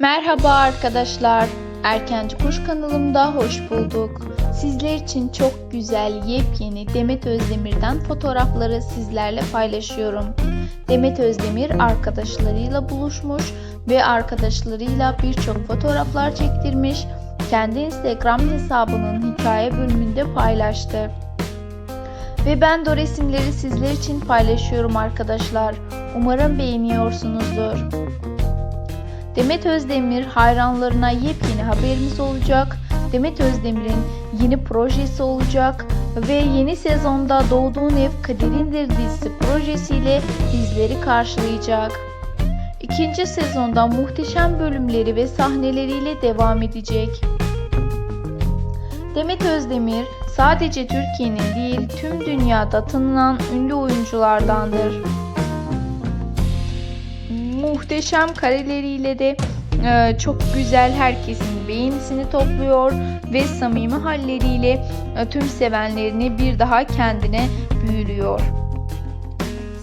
Merhaba arkadaşlar. Erkenci Kuş kanalımda hoş bulduk. Sizler için çok güzel, yepyeni Demet Özdemir'den fotoğrafları sizlerle paylaşıyorum. Demet Özdemir arkadaşlarıyla buluşmuş ve arkadaşlarıyla birçok fotoğraflar çektirmiş. Kendi Instagram hesabının hikaye bölümünde paylaştı. Ve ben de o resimleri sizler için paylaşıyorum arkadaşlar. Umarım beğeniyorsunuzdur. Demet Özdemir hayranlarına yepyeni haberimiz olacak. Demet Özdemir'in yeni projesi olacak ve yeni sezonda Doğduğun Ev Kaderindir dizisi projesiyle bizleri karşılayacak. İkinci sezonda muhteşem bölümleri ve sahneleriyle devam edecek. Demet Özdemir sadece Türkiye'nin değil tüm dünyada tanınan ünlü oyunculardandır muhteşem kareleriyle de e, çok güzel herkesin beğenisini topluyor ve samimi halleriyle e, tüm sevenlerini bir daha kendine büyülüyor.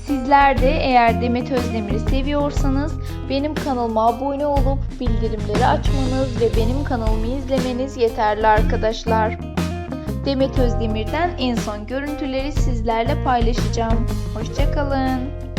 Sizler de eğer Demet Özdemir'i seviyorsanız benim kanalıma abone olup bildirimleri açmanız ve benim kanalımı izlemeniz yeterli arkadaşlar. Demet Özdemir'den en son görüntüleri sizlerle paylaşacağım. Hoşçakalın.